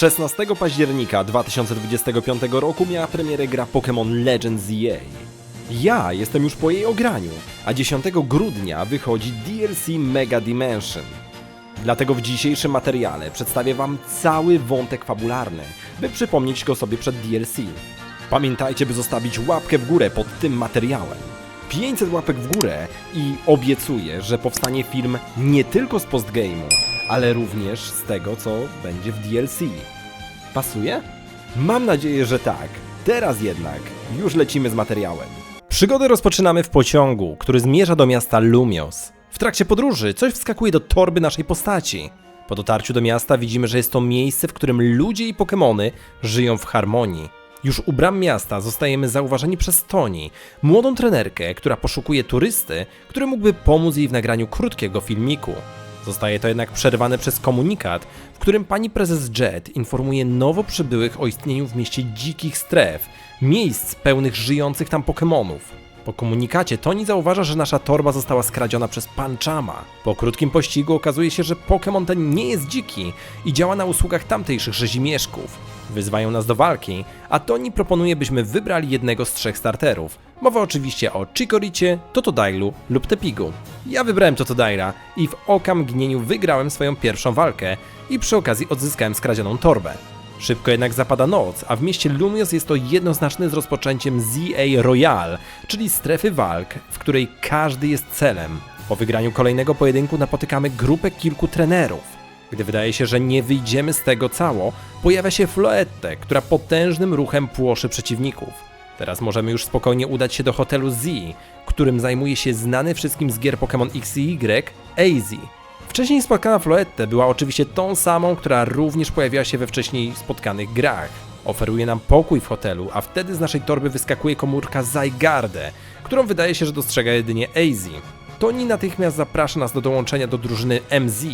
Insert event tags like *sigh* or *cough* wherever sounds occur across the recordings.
16 października 2025 roku miała premierę gra Pokémon Legends EA. Ja jestem już po jej ograniu, a 10 grudnia wychodzi DLC Mega Dimension. Dlatego w dzisiejszym materiale przedstawię Wam cały wątek fabularny, by przypomnieć go sobie przed DLC. Pamiętajcie, by zostawić łapkę w górę pod tym materiałem. 500 łapek w górę i obiecuję, że powstanie film nie tylko z postgame'u, ale również z tego, co będzie w DLC. Pasuje? Mam nadzieję, że tak. Teraz jednak już lecimy z materiałem. Przygodę rozpoczynamy w pociągu, który zmierza do miasta Lumios. W trakcie podróży coś wskakuje do torby naszej postaci. Po dotarciu do miasta widzimy, że jest to miejsce, w którym ludzie i Pokemony żyją w harmonii. Już u bram miasta zostajemy zauważeni przez Toni, młodą trenerkę, która poszukuje turysty, który mógłby pomóc jej w nagraniu krótkiego filmiku. Zostaje to jednak przerwane przez komunikat, w którym pani prezes Jet informuje nowo przybyłych o istnieniu w mieście dzikich stref, miejsc pełnych żyjących tam Pokemonów. Po komunikacie Toni zauważa, że nasza torba została skradziona przez Panchama. Po krótkim pościgu okazuje się, że Pokémon ten nie jest dziki i działa na usługach tamtejszych rzezimieszków. Wyzwają nas do walki, a Toni proponuje, byśmy wybrali jednego z trzech starterów. Mowa oczywiście o Chikoricie, Totodailu lub Tepigu. Ja wybrałem Totodaila i w oka mgnieniu wygrałem swoją pierwszą walkę i przy okazji odzyskałem skradzioną torbę. Szybko jednak zapada noc, a w mieście Lumios jest to jednoznaczne z rozpoczęciem ZA Royale, czyli strefy walk, w której każdy jest celem. Po wygraniu kolejnego pojedynku napotykamy grupę kilku trenerów. Gdy wydaje się, że nie wyjdziemy z tego cało, pojawia się Floette, która potężnym ruchem płoszy przeciwników. Teraz możemy już spokojnie udać się do hotelu Z, którym zajmuje się znany wszystkim z gier Pokémon X i Y, AZ. Wcześniej spotkana Floette była oczywiście tą samą, która również pojawiła się we wcześniej spotkanych grach. Oferuje nam pokój w hotelu, a wtedy z naszej torby wyskakuje komórka Zygarde, którą wydaje się, że dostrzega jedynie AZ. Toni natychmiast zaprasza nas do dołączenia do drużyny MZ,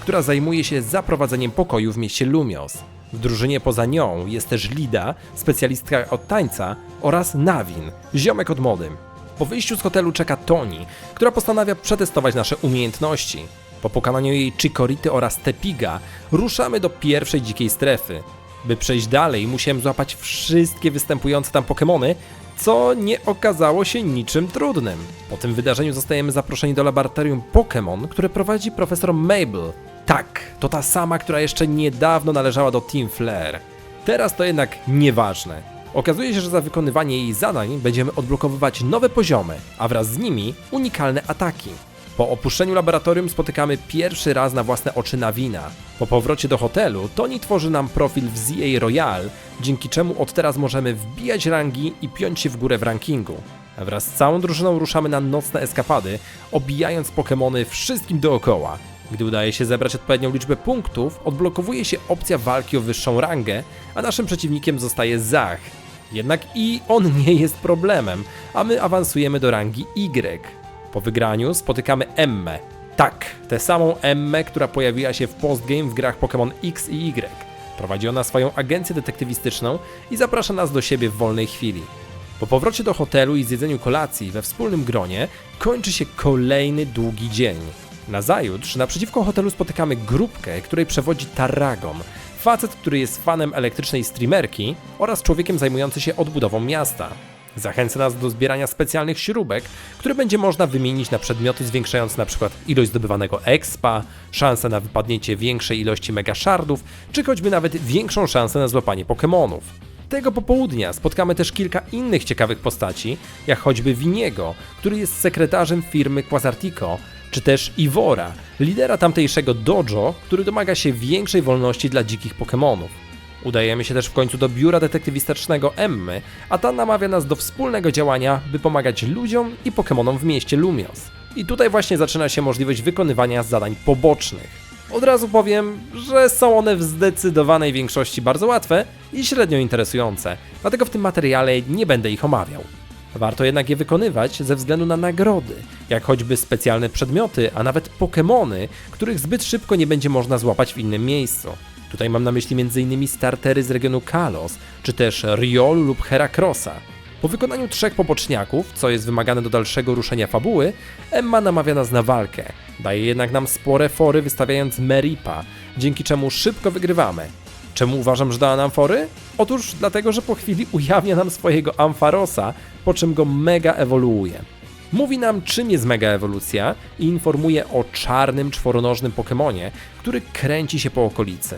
która zajmuje się zaprowadzeniem pokoju w mieście Lumios. W drużynie poza nią jest też Lida, specjalistka od tańca, oraz Nawin, ziomek od mody. Po wyjściu z hotelu czeka Toni, która postanawia przetestować nasze umiejętności. Po pokonaniu jej Chikority oraz Tepiga ruszamy do pierwszej dzikiej strefy. By przejść dalej, musiałem złapać wszystkie występujące tam Pokémony, co nie okazało się niczym trudnym. Po tym wydarzeniu zostajemy zaproszeni do laboratorium Pokémon, które prowadzi profesor Mabel. Tak, to ta sama, która jeszcze niedawno należała do Team Flare. Teraz to jednak nieważne. Okazuje się, że za wykonywanie jej zadań będziemy odblokowywać nowe poziomy, a wraz z nimi unikalne ataki. Po opuszczeniu laboratorium spotykamy pierwszy raz na własne oczy Nawina. Po powrocie do hotelu Toni tworzy nam profil w ZA Royal, dzięki czemu od teraz możemy wbijać rangi i piąć się w górę w rankingu. Wraz z całą drużyną ruszamy na nocne eskapady, obijając Pokémony wszystkim dookoła. Gdy udaje się zebrać odpowiednią liczbę punktów, odblokowuje się opcja walki o wyższą rangę, a naszym przeciwnikiem zostaje Zach. Jednak i on nie jest problemem, a my awansujemy do rangi Y. Po wygraniu spotykamy Emmę. Tak, tę samą Emmę, która pojawiła się w postgame w grach Pokémon X i Y. Prowadzi ona swoją agencję detektywistyczną i zaprasza nas do siebie w wolnej chwili. Po powrocie do hotelu i zjedzeniu kolacji we wspólnym gronie kończy się kolejny długi dzień. Nazajutrz naprzeciwko hotelu spotykamy grupkę, której przewodzi Tarragon, facet, który jest fanem elektrycznej streamerki oraz człowiekiem zajmujący się odbudową miasta. Zachęca nas do zbierania specjalnych śrubek, które będzie można wymienić na przedmioty zwiększające np. ilość zdobywanego expa, szansę na wypadnięcie większej ilości mega shardów, czy choćby nawet większą szansę na złapanie Pokémonów. Tego popołudnia spotkamy też kilka innych ciekawych postaci, jak choćby Winiego, który jest sekretarzem firmy Quasartico, czy też Ivora, lidera tamtejszego dojo, który domaga się większej wolności dla dzikich Pokémonów. Udajemy się też w końcu do biura detektywistycznego Emmy, a ta namawia nas do wspólnego działania, by pomagać ludziom i Pokémonom w mieście Lumios. I tutaj właśnie zaczyna się możliwość wykonywania zadań pobocznych. Od razu powiem, że są one w zdecydowanej większości bardzo łatwe i średnio interesujące, dlatego w tym materiale nie będę ich omawiał. Warto jednak je wykonywać ze względu na nagrody, jak choćby specjalne przedmioty, a nawet Pokémony, których zbyt szybko nie będzie można złapać w innym miejscu. Tutaj mam na myśli m.in. startery z regionu Kalos, czy też Riolu lub Heracrossa. Po wykonaniu trzech poboczniaków, co jest wymagane do dalszego ruszenia fabuły, Emma namawia nas na walkę. Daje jednak nam spore fory wystawiając Meripa, dzięki czemu szybko wygrywamy. Czemu uważam, że dała nam fory? Otóż dlatego, że po chwili *laughs* ujawnia nam swojego Ampharosa, po czym go mega ewoluuje. Mówi nam, czym jest mega ewolucja i informuje o czarnym, czworonożnym Pokemonie, który kręci się po okolicy.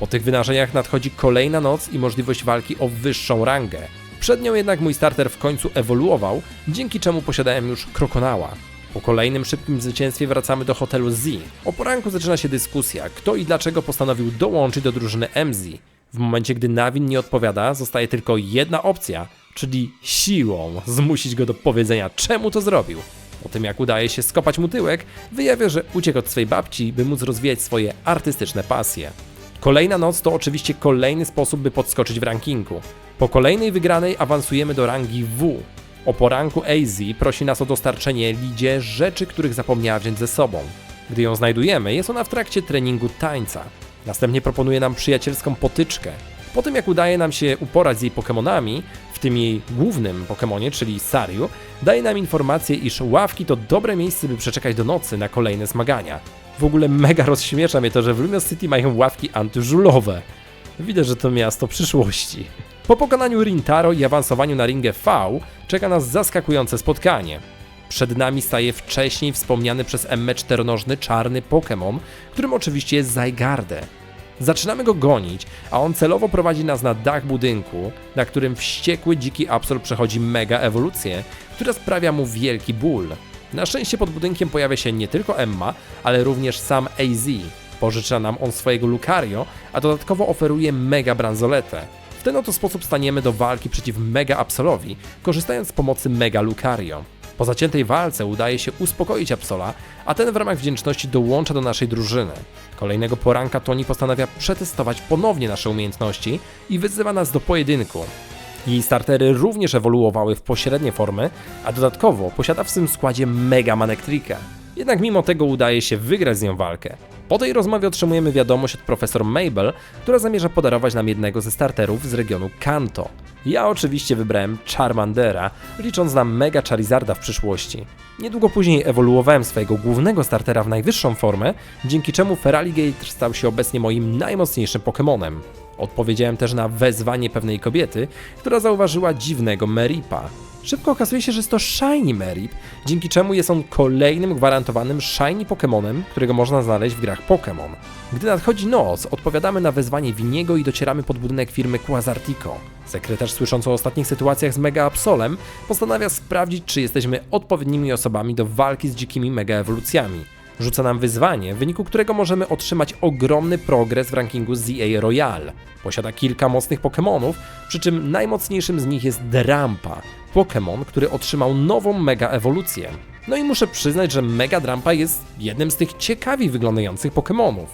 Po tych wydarzeniach nadchodzi kolejna noc i możliwość walki o wyższą rangę. Przed nią jednak mój starter w końcu ewoluował, dzięki czemu posiadałem już Krokonała. Po kolejnym szybkim zwycięstwie wracamy do hotelu Z. O poranku zaczyna się dyskusja, kto i dlaczego postanowił dołączyć do drużyny MZ. W momencie, gdy Nawin nie odpowiada, zostaje tylko jedna opcja, czyli siłą zmusić go do powiedzenia, czemu to zrobił. Po tym jak udaje się skopać mu tyłek, wyjawia, że uciekł od swej babci, by móc rozwijać swoje artystyczne pasje. Kolejna noc to oczywiście kolejny sposób, by podskoczyć w rankingu. Po kolejnej wygranej awansujemy do rangi W. O poranku AZ prosi nas o dostarczenie Lidzie rzeczy, których zapomniała wziąć ze sobą. Gdy ją znajdujemy, jest ona w trakcie treningu tańca. Następnie proponuje nam przyjacielską potyczkę. Po tym jak udaje nam się uporać z jej Pokemonami, w tym jej głównym Pokemonie, czyli Sariu, daje nam informację, iż ławki to dobre miejsce, by przeczekać do nocy na kolejne zmagania. W ogóle mega rozśmiesza mnie to, że w Lumios City mają ławki antyżulowe. Widać, że to miasto przyszłości. Po pokonaniu Rintaro i awansowaniu na ringę V czeka nas zaskakujące spotkanie. Przed nami staje wcześniej wspomniany przez Emme czteronożny czarny Pokémon, którym oczywiście jest Zygarde. Zaczynamy go gonić, a on celowo prowadzi nas na dach budynku, na którym wściekły dziki Absol przechodzi mega ewolucję, która sprawia mu wielki ból. Na szczęście pod budynkiem pojawia się nie tylko Emma, ale również sam AZ. Pożycza nam on swojego Lucario, a dodatkowo oferuje mega bransoletę. W ten oto sposób staniemy do walki przeciw Mega Absolowi, korzystając z pomocy Mega Lucario. Po zaciętej walce udaje się uspokoić Absola, a ten w ramach wdzięczności dołącza do naszej drużyny. Kolejnego poranka Toni postanawia przetestować ponownie nasze umiejętności i wyzywa nas do pojedynku. Jej startery również ewoluowały w pośrednie formy, a dodatkowo posiada w swym składzie Mega Manectrika. Jednak mimo tego udaje się wygrać z nią walkę. Po tej rozmowie otrzymujemy wiadomość od profesor Mabel, która zamierza podarować nam jednego ze starterów z regionu Kanto. Ja oczywiście wybrałem Charmandera, licząc na Mega Charizarda w przyszłości. Niedługo później ewoluowałem swojego głównego startera w najwyższą formę, dzięki czemu Feraligatr stał się obecnie moim najmocniejszym Pokemonem. Odpowiedziałem też na wezwanie pewnej kobiety, która zauważyła dziwnego Meripa. Szybko okazuje się, że jest to Shiny Merip, dzięki czemu jest on kolejnym gwarantowanym Shiny Pokémonem, którego można znaleźć w grach Pokémon. Gdy nadchodzi noc, odpowiadamy na wezwanie Winiego i docieramy pod budynek firmy Quasartico. Sekretarz słysząc o ostatnich sytuacjach z Mega Absolem postanawia sprawdzić, czy jesteśmy odpowiednimi osobami do walki z dzikimi mega ewolucjami. Rzuca nam wyzwanie, w wyniku którego możemy otrzymać ogromny progres w rankingu ZA Royal. Posiada kilka mocnych Pokémonów, przy czym najmocniejszym z nich jest Drampa, Pokémon, który otrzymał nową mega ewolucję. No i muszę przyznać, że Mega Drampa jest jednym z tych ciekawiej wyglądających Pokémonów.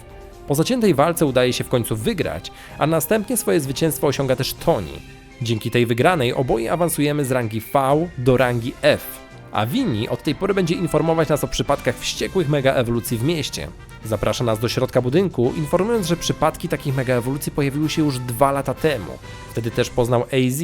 Po zaciętej walce udaje się w końcu wygrać, a następnie swoje zwycięstwo osiąga też Toni. Dzięki tej wygranej oboje awansujemy z rangi V do rangi F a Winnie od tej pory będzie informować nas o przypadkach wściekłych mega ewolucji w mieście. Zaprasza nas do środka budynku, informując, że przypadki takich mega ewolucji pojawiły się już dwa lata temu. Wtedy też poznał AZ,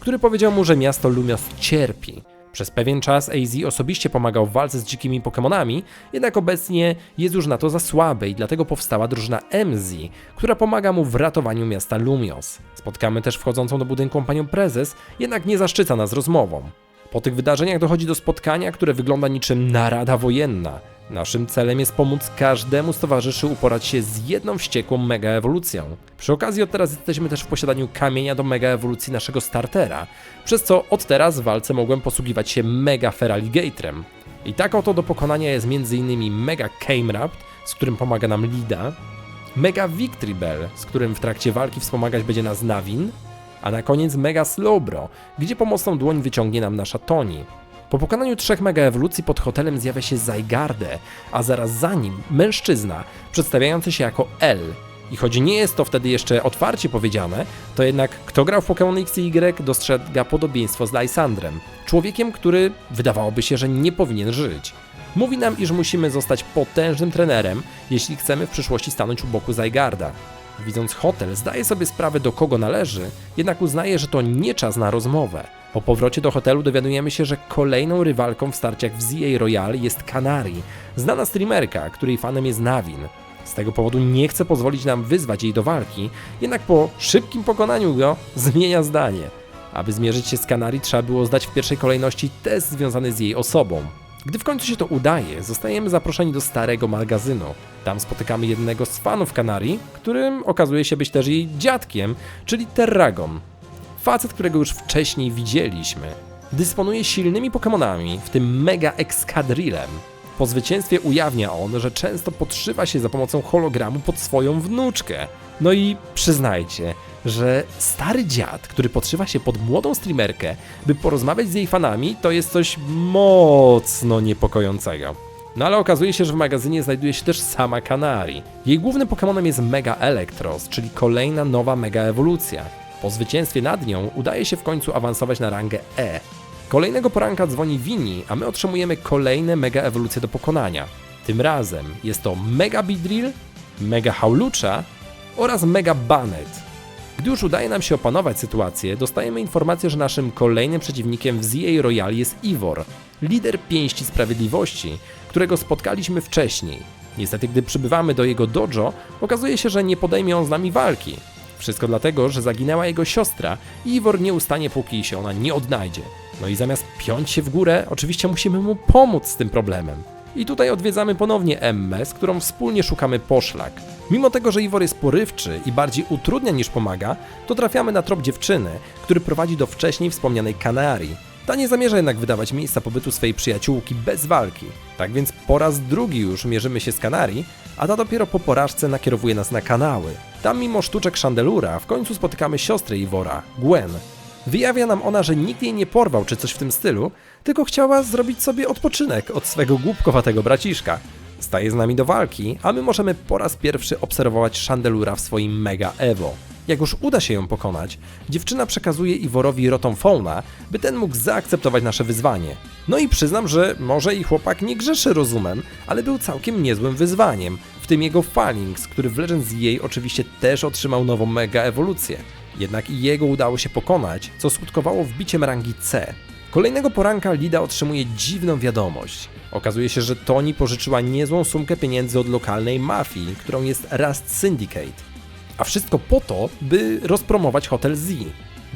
który powiedział mu, że miasto Lumios cierpi. Przez pewien czas AZ osobiście pomagał w walce z dzikimi Pokémonami, jednak obecnie jest już na to za słaby i dlatego powstała drużyna MZ, która pomaga mu w ratowaniu miasta Lumios. Spotkamy też wchodzącą do budynku panią prezes, jednak nie zaszczyca nas rozmową. Po tych wydarzeniach dochodzi do spotkania, które wygląda niczym narada wojenna. Naszym celem jest pomóc każdemu z towarzyszy uporać się z jedną wściekłą mega ewolucją. Przy okazji od teraz jesteśmy też w posiadaniu kamienia do mega ewolucji naszego startera, przez co od teraz w walce mogłem posługiwać się mega Feraligatrem. I tak oto do pokonania jest m.in. mega Camerupt, z którym pomaga nam Lida, mega Victory Bell, z którym w trakcie walki wspomagać będzie nas Nawin, a na koniec Mega Slowbro, gdzie pomocną dłoń wyciągnie nam nasza Toni. Po pokonaniu trzech mega ewolucji pod hotelem zjawia się Zygarde, a zaraz za nim mężczyzna, przedstawiający się jako L. I choć nie jest to wtedy jeszcze otwarcie powiedziane, to jednak kto grał w Pokémon X i Y dostrzega podobieństwo z Lysandrem, człowiekiem, który wydawałoby się, że nie powinien żyć. Mówi nam, iż musimy zostać potężnym trenerem, jeśli chcemy w przyszłości stanąć u boku Zygarda. Widząc hotel, zdaje sobie sprawę do kogo należy, jednak uznaje, że to nie czas na rozmowę. Po powrocie do hotelu dowiadujemy się, że kolejną rywalką w starciach w ZA Royal jest Kanari, znana streamerka, której fanem jest Nawin. Z tego powodu nie chce pozwolić nam wyzwać jej do walki, jednak po szybkim pokonaniu go *laughs* zmienia zdanie. Aby zmierzyć się z Kanari, trzeba było zdać w pierwszej kolejności test związany z jej osobą. Gdy w końcu się to udaje, zostajemy zaproszeni do starego magazynu. Tam spotykamy jednego z fanów Kanarii, którym okazuje się być też jej dziadkiem, czyli Terragon. Facet, którego już wcześniej widzieliśmy. Dysponuje silnymi Pokémonami, w tym Mega Excadrillem. Po zwycięstwie ujawnia on, że często podszywa się za pomocą hologramu pod swoją wnuczkę. No i przyznajcie, że stary dziad, który podszywa się pod młodą streamerkę, by porozmawiać z jej fanami, to jest coś mocno niepokojącego. No ale okazuje się, że w magazynie znajduje się też sama Kanari. Jej głównym Pokémonem jest Mega Electros, czyli kolejna nowa Mega ewolucja. Po zwycięstwie nad nią udaje się w końcu awansować na rangę E. Kolejnego poranka dzwoni Winnie, a my otrzymujemy kolejne Mega ewolucje do pokonania. Tym razem jest to Mega Beedrill, Mega Howlucha oraz Mega Banet. Gdy już udaje nam się opanować sytuację, dostajemy informację, że naszym kolejnym przeciwnikiem w ZA Royal jest Ivor, lider Pięści Sprawiedliwości, którego spotkaliśmy wcześniej. Niestety, gdy przybywamy do jego dojo, okazuje się, że nie podejmie on z nami walki. Wszystko dlatego, że zaginęła jego siostra i Ivor nie ustanie, póki się ona nie odnajdzie. No i zamiast piąć się w górę, oczywiście musimy mu pomóc z tym problemem. I tutaj odwiedzamy ponownie Emmę, z którą wspólnie szukamy poszlak. Mimo tego, że Iwor jest porywczy i bardziej utrudnia niż pomaga, to trafiamy na trop dziewczyny, który prowadzi do wcześniej wspomnianej Kanarii. Ta nie zamierza jednak wydawać miejsca pobytu swej przyjaciółki bez walki. Tak więc po raz drugi już mierzymy się z Kanarii, a ta dopiero po porażce nakierowuje nas na kanały. Tam mimo sztuczek Chandelura w końcu spotykamy siostrę Iwora, Gwen. Wyjawia nam ona, że nikt jej nie porwał czy coś w tym stylu, tylko chciała zrobić sobie odpoczynek od swego głupkowatego braciszka. Staje z nami do walki, a my możemy po raz pierwszy obserwować Chandelura w swoim Mega Evo. Jak już uda się ją pokonać, dziewczyna przekazuje Iworowi Rotom Fauna, by ten mógł zaakceptować nasze wyzwanie. No i przyznam, że może i chłopak nie grzeszy rozumem, ale był całkiem niezłym wyzwaniem, w tym jego Phalanx, który w Legends jej oczywiście też otrzymał nową mega ewolucję. Jednak i jego udało się pokonać, co skutkowało wbiciem rangi C. Kolejnego poranka Lida otrzymuje dziwną wiadomość. Okazuje się, że Toni pożyczyła niezłą sumkę pieniędzy od lokalnej mafii, którą jest Rust Syndicate. A wszystko po to, by rozpromować Hotel Z.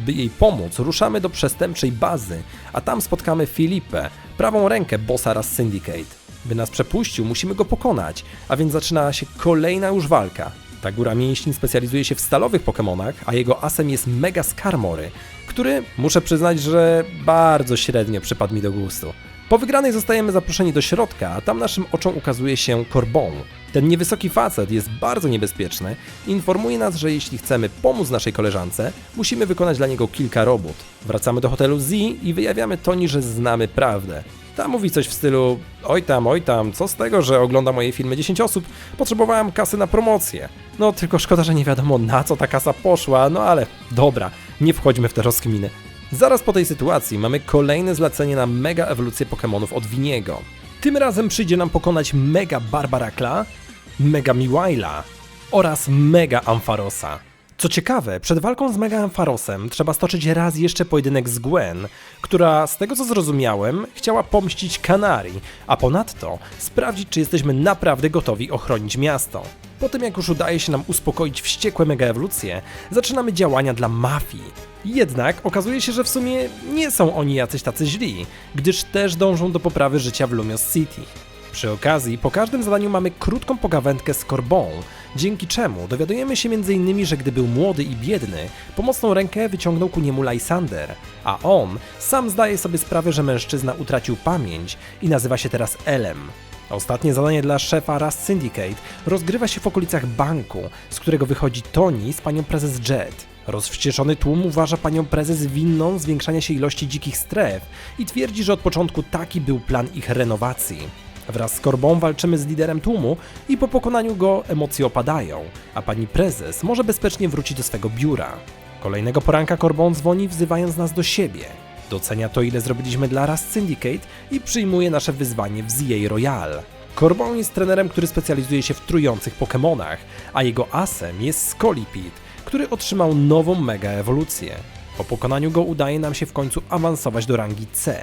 By jej pomóc, ruszamy do przestępczej bazy, a tam spotkamy Filipę, prawą rękę bossa Rust Syndicate. By nas przepuścił, musimy go pokonać, a więc zaczyna się kolejna już walka. Ta góra mięśni specjalizuje się w stalowych Pokémonach, a jego asem jest Mega Skarmory, który muszę przyznać, że bardzo średnio przypadł mi do gustu. Po wygranej zostajemy zaproszeni do środka, a tam naszym oczom ukazuje się Corbon. Ten niewysoki facet jest bardzo niebezpieczny i informuje nas, że jeśli chcemy pomóc naszej koleżance, musimy wykonać dla niego kilka robót. Wracamy do hotelu Z i wyjawiamy Toni, że znamy prawdę. Ta mówi coś w stylu oj tam, oj tam, co z tego, że ogląda moje filmy 10 osób, potrzebowałem kasy na promocję. No tylko szkoda, że nie wiadomo na co ta kasa poszła, no ale dobra, nie wchodźmy w te rozkminy. Zaraz po tej sytuacji mamy kolejne zlecenie na mega ewolucję Pokémonów od Winiego. Tym razem przyjdzie nam pokonać Mega Barbarakla, Mega Miwaila oraz Mega Ampharosa. Co ciekawe, przed walką z Mega Ampharosem trzeba stoczyć raz jeszcze pojedynek z Gwen, która z tego co zrozumiałem chciała pomścić Kanarii, a ponadto sprawdzić czy jesteśmy naprawdę gotowi ochronić miasto. Po tym jak już udaje się nam uspokoić wściekłe mega ewolucje, zaczynamy działania dla mafii. Jednak okazuje się, że w sumie nie są oni jacyś tacy źli, gdyż też dążą do poprawy życia w Lumios City. Przy okazji, po każdym zadaniu mamy krótką pogawędkę z Corbą, dzięki czemu dowiadujemy się m.in., że gdy był młody i biedny, pomocną rękę wyciągnął ku niemu Lysander, a on sam zdaje sobie sprawę, że mężczyzna utracił pamięć i nazywa się teraz Elem. Ostatnie zadanie dla szefa Rust Syndicate rozgrywa się w okolicach banku, z którego wychodzi Tony z panią prezes Jet. Rozwścieczony tłum uważa panią prezes winną zwiększania się ilości dzikich stref i twierdzi, że od początku taki był plan ich renowacji. Wraz z Korbą walczymy z liderem tłumu i po pokonaniu go emocje opadają, a pani prezes może bezpiecznie wrócić do swego biura. Kolejnego poranka Korbą dzwoni wzywając nas do siebie. Docenia to ile zrobiliśmy dla Rust Syndicate i przyjmuje nasze wyzwanie w ZA Royal. Corbon jest trenerem, który specjalizuje się w trujących Pokémonach, a jego asem jest Scolipede, który otrzymał nową mega ewolucję. Po pokonaniu go udaje nam się w końcu awansować do rangi C.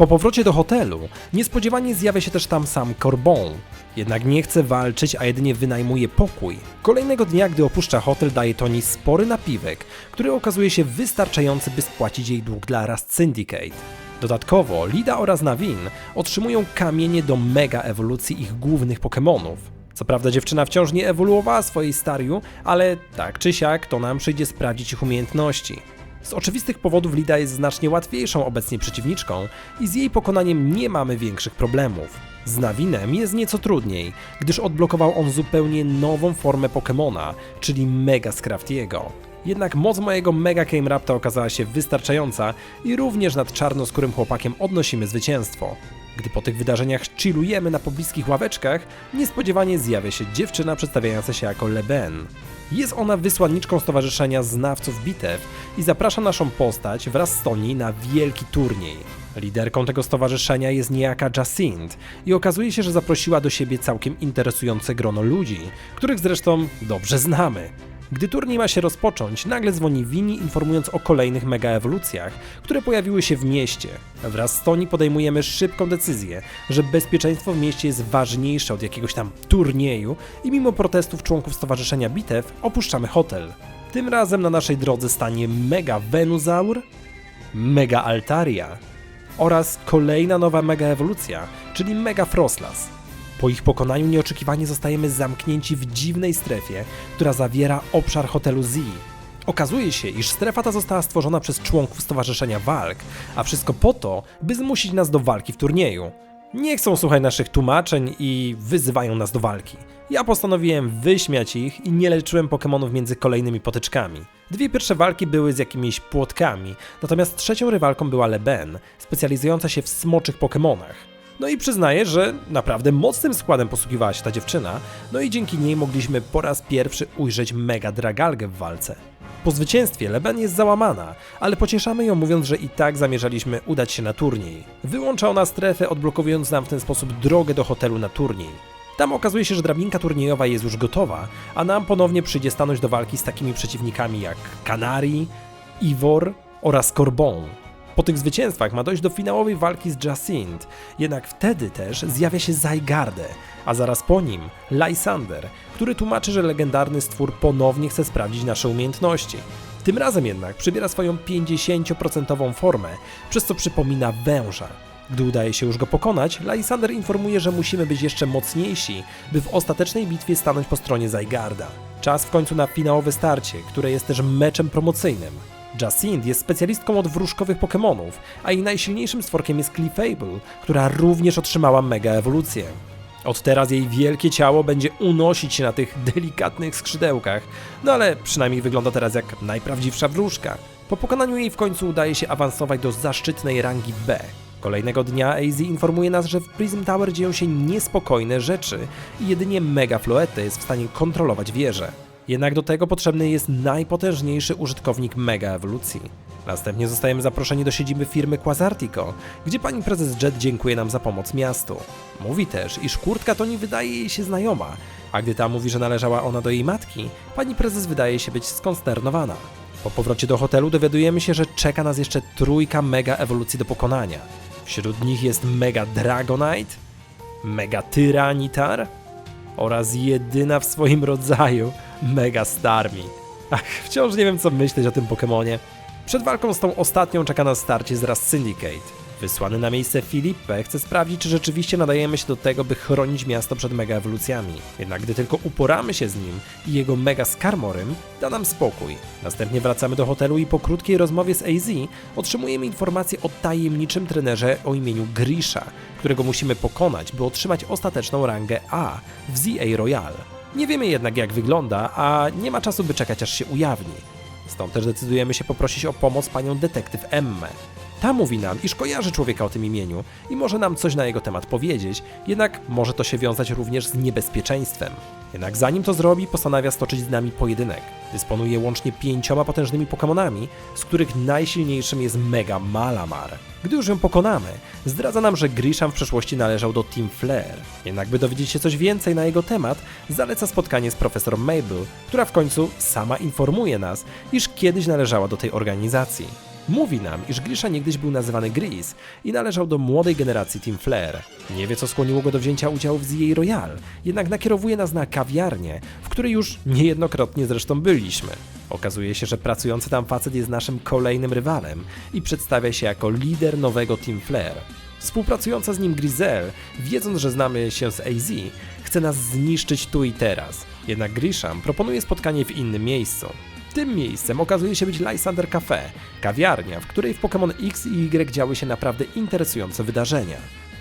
Po powrocie do hotelu niespodziewanie zjawia się też tam sam Corbon. Jednak nie chce walczyć, a jedynie wynajmuje pokój. Kolejnego dnia, gdy opuszcza hotel, daje Toni spory napiwek, który okazuje się wystarczający, by spłacić jej dług dla Rust Syndicate. Dodatkowo Lida oraz Navin otrzymują kamienie do mega ewolucji ich głównych Pokémonów. Co prawda dziewczyna wciąż nie ewoluowała swojej stariu, ale tak czy siak to nam przyjdzie sprawdzić ich umiejętności. Z oczywistych powodów Lida jest znacznie łatwiejszą obecnie przeciwniczką i z jej pokonaniem nie mamy większych problemów. Z Nawinem jest nieco trudniej, gdyż odblokował on zupełnie nową formę Pokemona, czyli Mega Scraftiego. Jednak moc mojego Mega Rapta okazała się wystarczająca i również nad czarnoskórym chłopakiem odnosimy zwycięstwo. Gdy po tych wydarzeniach chillujemy na pobliskich ławeczkach, niespodziewanie zjawia się dziewczyna przedstawiająca się jako Leben. Jest ona wysłanniczką Stowarzyszenia Znawców Bitew i zaprasza naszą postać wraz z Toni na wielki turniej. Liderką tego stowarzyszenia jest niejaka Jacinthe i okazuje się, że zaprosiła do siebie całkiem interesujące grono ludzi, których zresztą dobrze znamy. Gdy turniej ma się rozpocząć, nagle dzwoni Winnie informując o kolejnych mega ewolucjach, które pojawiły się w mieście. Wraz z Toni podejmujemy szybką decyzję, że bezpieczeństwo w mieście jest ważniejsze od jakiegoś tam turnieju i mimo protestów członków Stowarzyszenia Bitew opuszczamy hotel. Tym razem na naszej drodze stanie Mega Venusaur, Mega Altaria oraz kolejna nowa mega ewolucja, czyli Mega Frostlass. Po ich pokonaniu nieoczekiwanie zostajemy zamknięci w dziwnej strefie, która zawiera obszar hotelu Z. Okazuje się, iż strefa ta została stworzona przez członków Stowarzyszenia Walk, a wszystko po to, by zmusić nas do walki w turnieju. Nie chcą słuchać naszych tłumaczeń i wyzywają nas do walki. Ja postanowiłem wyśmiać ich i nie leczyłem Pokémonów między kolejnymi potyczkami. Dwie pierwsze walki były z jakimiś płotkami, natomiast trzecią rywalką była Leben, specjalizująca się w smoczych Pokémonach. No i przyznaję, że naprawdę mocnym składem posługiwała się ta dziewczyna, no i dzięki niej mogliśmy po raz pierwszy ujrzeć Mega Dragalgę w walce. Po zwycięstwie Leben jest załamana, ale pocieszamy ją mówiąc, że i tak zamierzaliśmy udać się na turniej. Wyłącza ona strefę, odblokowując nam w ten sposób drogę do hotelu na turniej. Tam okazuje się, że drabinka turniejowa jest już gotowa, a nam ponownie przyjdzie stanąć do walki z takimi przeciwnikami jak Canary, Ivor oraz Corbon. Po tych zwycięstwach ma dojść do finałowej walki z Jacinthe, jednak wtedy też zjawia się Zygarde, a zaraz po nim Lysander, który tłumaczy, że legendarny stwór ponownie chce sprawdzić nasze umiejętności. Tym razem jednak przybiera swoją 50% formę, przez co przypomina węża. Gdy udaje się już go pokonać, Lysander informuje, że musimy być jeszcze mocniejsi, by w ostatecznej bitwie stanąć po stronie Zygarda. Czas w końcu na finałowe starcie, które jest też meczem promocyjnym. Jacinthe jest specjalistką od wróżkowych Pokémonów, a jej najsilniejszym stworkiem jest Clefable, która również otrzymała mega ewolucję. Od teraz jej wielkie ciało będzie unosić się na tych delikatnych skrzydełkach, no ale przynajmniej wygląda teraz jak najprawdziwsza wróżka. Po pokonaniu jej w końcu udaje się awansować do zaszczytnej rangi B. Kolejnego dnia AZ informuje nas, że w Prism Tower dzieją się niespokojne rzeczy i jedynie Mega Floette jest w stanie kontrolować wieżę. Jednak do tego potrzebny jest najpotężniejszy użytkownik Mega Ewolucji. Następnie zostajemy zaproszeni do siedziby firmy Quasartico, gdzie pani prezes Jet dziękuje nam za pomoc miastu. Mówi też, iż kurtka to nie wydaje jej się znajoma, a gdy ta mówi, że należała ona do jej matki, pani prezes wydaje się być skonsternowana. Po powrocie do hotelu dowiadujemy się, że czeka nas jeszcze trójka mega ewolucji do pokonania. Wśród nich jest Mega Dragonite, Mega Tyranitar oraz jedyna w swoim rodzaju Mega Starmie. Ach, wciąż nie wiem co myśleć o tym Pokemonie. Przed walką z tą ostatnią czeka nas starcie z Rust Syndicate. Wysłany na miejsce Filipe chce sprawdzić, czy rzeczywiście nadajemy się do tego, by chronić miasto przed mega ewolucjami. Jednak gdy tylko uporamy się z nim i jego mega skarmorym, da nam spokój. Następnie wracamy do hotelu i po krótkiej rozmowie z AZ otrzymujemy informację o tajemniczym trenerze o imieniu Grisha, którego musimy pokonać, by otrzymać ostateczną rangę A w ZA Royal. Nie wiemy jednak jak wygląda, a nie ma czasu by czekać aż się ujawni. Stąd też decydujemy się poprosić o pomoc panią detektyw Emmę. Ta mówi nam, iż kojarzy człowieka o tym imieniu i może nam coś na jego temat powiedzieć, jednak może to się wiązać również z niebezpieczeństwem. Jednak zanim to zrobi, postanawia stoczyć z nami pojedynek. Dysponuje łącznie pięcioma potężnymi Pokémonami, z których najsilniejszym jest Mega Malamar. Gdy już ją pokonamy, zdradza nam, że Grisham w przeszłości należał do Team Flare. Jednak by dowiedzieć się coś więcej na jego temat, zaleca spotkanie z profesor Mabel, która w końcu sama informuje nas, iż kiedyś należała do tej organizacji. Mówi nam, iż Grisha niegdyś był nazywany Gris i należał do młodej generacji Team Flare. Nie wie, co skłoniło go do wzięcia udziału w ZA Royal, jednak nakierowuje nas na kawiarnię, w której już niejednokrotnie zresztą byliśmy. Okazuje się, że pracujący tam facet jest naszym kolejnym rywalem i przedstawia się jako lider nowego Team Flare. Współpracująca z nim Grizel, wiedząc, że znamy się z AZ, chce nas zniszczyć tu i teraz. Jednak Grisham proponuje spotkanie w innym miejscu. Tym miejscem okazuje się być Lysander Cafe, kawiarnia, w której w Pokémon X i Y działy się naprawdę interesujące wydarzenia.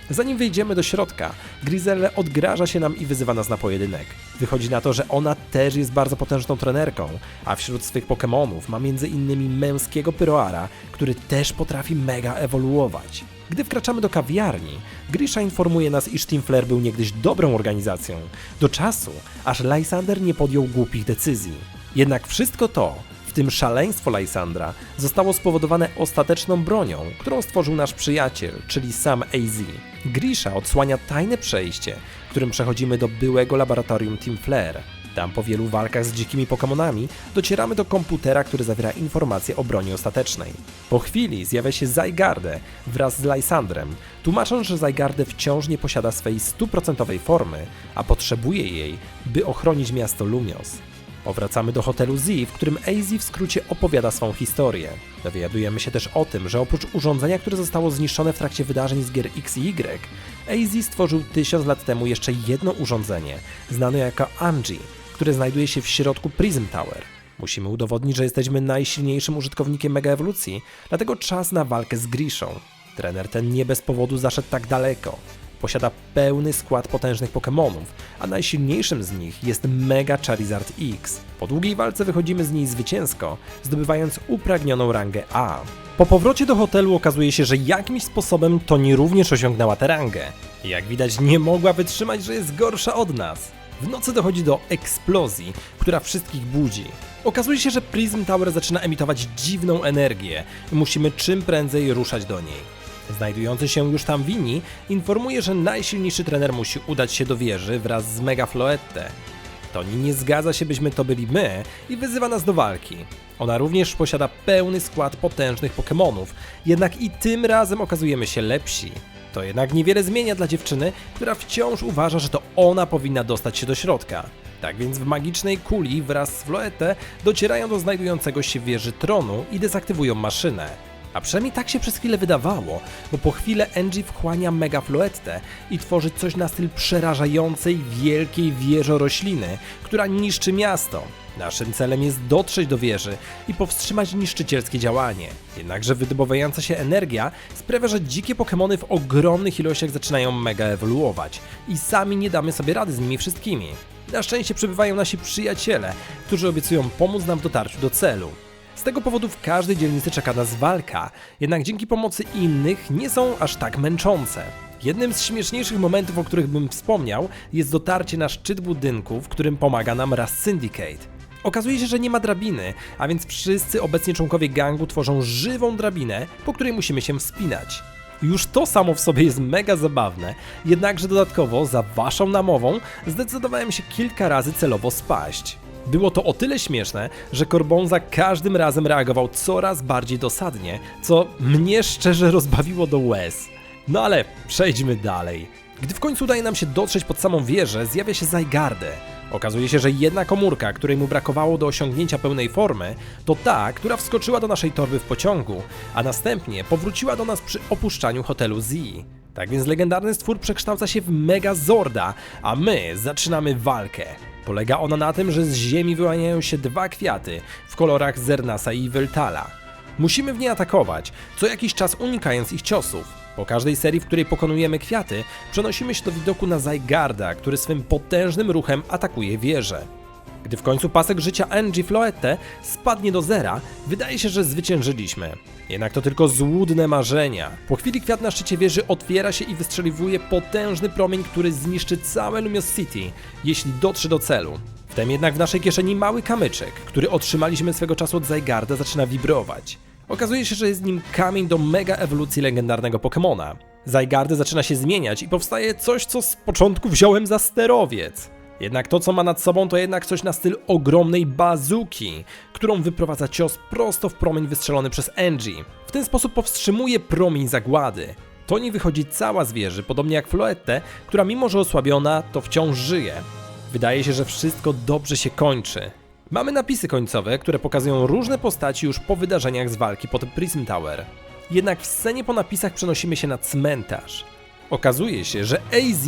Zanim wejdziemy do środka, Griselle odgraża się nam i wyzywa nas na pojedynek. Wychodzi na to, że ona też jest bardzo potężną trenerką, a wśród swych Pokémonów ma m.in. męskiego Pyroara, który też potrafi mega ewoluować. Gdy wkraczamy do kawiarni, Grisha informuje nas, iż Team Flare był niegdyś dobrą organizacją, do czasu, aż Lysander nie podjął głupich decyzji. Jednak wszystko to, w tym szaleństwo Lysandra, zostało spowodowane ostateczną bronią, którą stworzył nasz przyjaciel, czyli sam AZ. Grisha odsłania tajne przejście, którym przechodzimy do byłego laboratorium Team Flare. Tam po wielu walkach z dzikimi Pokémonami docieramy do komputera, który zawiera informacje o broni ostatecznej. Po chwili zjawia się Zygarde wraz z Lysandrem, tłumacząc, że Zygarde wciąż nie posiada swej stuprocentowej formy, a potrzebuje jej, by ochronić miasto Lumios. Powracamy do hotelu Z, w którym AZ w skrócie opowiada swą historię. Dowiadujemy się też o tym, że oprócz urządzenia, które zostało zniszczone w trakcie wydarzeń z gier X i Y, AZ stworzył tysiąc lat temu jeszcze jedno urządzenie, znane jako Angie, które znajduje się w środku Prism Tower. Musimy udowodnić, że jesteśmy najsilniejszym użytkownikiem Mega Ewolucji, dlatego czas na walkę z Grishą. Trener ten nie bez powodu zaszedł tak daleko. Posiada pełny skład potężnych Pokémonów, a najsilniejszym z nich jest Mega Charizard X. Po długiej walce wychodzimy z niej zwycięsko, zdobywając upragnioną rangę A. Po powrocie do hotelu okazuje się, że jakimś sposobem Toni również osiągnęła tę rangę. Jak widać nie mogła wytrzymać, że jest gorsza od nas. W nocy dochodzi do eksplozji, która wszystkich budzi. Okazuje się, że Prism Tower zaczyna emitować dziwną energię i musimy czym prędzej ruszać do niej. Znajdujący się już tam Wini informuje, że najsilniejszy trener musi udać się do wieży wraz z Mega Floette. Toni nie zgadza się, byśmy to byli my i wyzywa nas do walki. Ona również posiada pełny skład potężnych Pokémonów, jednak i tym razem okazujemy się lepsi. To jednak niewiele zmienia dla dziewczyny, która wciąż uważa, że to ona powinna dostać się do środka. Tak więc w magicznej kuli wraz z Floette docierają do znajdującego się wieży tronu i dezaktywują maszynę. A przynajmniej tak się przez chwilę wydawało, bo po chwilę Angie wchłania Mega Floette i tworzy coś na styl przerażającej, wielkiej wieżorośliny, która niszczy miasto. Naszym celem jest dotrzeć do wieży i powstrzymać niszczycielskie działanie. Jednakże wydobywająca się energia sprawia, że dzikie Pokémony w ogromnych ilościach zaczynają mega ewoluować i sami nie damy sobie rady z nimi wszystkimi. Na szczęście przybywają nasi przyjaciele, którzy obiecują pomóc nam w dotarciu do celu. Z tego powodu w każdej dzielnicy czeka nas walka, jednak dzięki pomocy innych nie są aż tak męczące. Jednym z śmieszniejszych momentów, o których bym wspomniał, jest dotarcie na szczyt budynku, w którym pomaga nam raz Syndicate. Okazuje się, że nie ma drabiny, a więc wszyscy obecnie członkowie gangu tworzą żywą drabinę, po której musimy się wspinać. Już to samo w sobie jest mega zabawne, jednakże dodatkowo za waszą namową zdecydowałem się kilka razy celowo spaść. Było to o tyle śmieszne, że Corbon za każdym razem reagował coraz bardziej dosadnie, co mnie szczerze rozbawiło do łez. No ale przejdźmy dalej. Gdy w końcu udaje nam się dotrzeć pod samą wieżę, zjawia się Zygarde. Okazuje się, że jedna komórka, której mu brakowało do osiągnięcia pełnej formy, to ta, która wskoczyła do naszej torby w pociągu, a następnie powróciła do nas przy opuszczaniu hotelu Z. Tak więc legendarny stwór przekształca się w Megazorda, a my zaczynamy walkę. Polega ona na tym, że z ziemi wyłaniają się dwa kwiaty w kolorach Zernasa i Weltala. Musimy w nie atakować, co jakiś czas unikając ich ciosów. Po każdej serii, w której pokonujemy kwiaty, przenosimy się do widoku na Zygarda, który swym potężnym ruchem atakuje wieżę. Gdy w końcu pasek życia Angie Floette spadnie do zera, wydaje się, że zwyciężyliśmy. Jednak to tylko złudne marzenia. Po chwili kwiat na szczycie wieży otwiera się i wystrzeliwuje potężny promień, który zniszczy całe Lumios City, jeśli dotrze do celu. Wtem jednak w naszej kieszeni mały kamyczek, który otrzymaliśmy swego czasu od Zygarda, zaczyna wibrować. Okazuje się, że jest nim kamień do mega ewolucji legendarnego Pokemona. Zygardy zaczyna się zmieniać i powstaje coś, co z początku wziąłem za sterowiec. Jednak to, co ma nad sobą, to jednak coś na styl ogromnej bazuki, którą wyprowadza cios prosto w promień wystrzelony przez Angie. W ten sposób powstrzymuje promień zagłady. Toni wychodzi cała z wieży, podobnie jak Floette, która mimo że osłabiona, to wciąż żyje. Wydaje się, że wszystko dobrze się kończy. Mamy napisy końcowe, które pokazują różne postaci już po wydarzeniach z walki pod Prism Tower. Jednak w scenie po napisach przenosimy się na cmentarz. Okazuje się, że AZ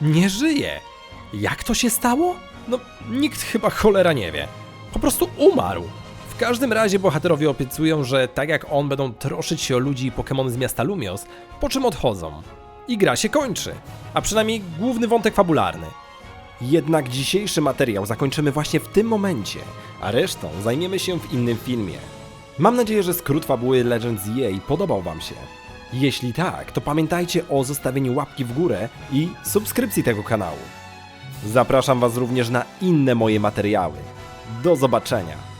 nie żyje. Jak to się stało? No, nikt chyba cholera nie wie. Po prostu umarł. W każdym razie bohaterowie obiecują, że tak jak on będą troszyć się o ludzi i Pokémony z miasta Lumios, po czym odchodzą. I gra się kończy. A przynajmniej główny wątek fabularny. Jednak dzisiejszy materiał zakończymy właśnie w tym momencie, a resztą zajmiemy się w innym filmie. Mam nadzieję, że skrót fabuły Legends EA podobał Wam się. Jeśli tak, to pamiętajcie o zostawieniu łapki w górę i subskrypcji tego kanału. Zapraszam Was również na inne moje materiały. Do zobaczenia!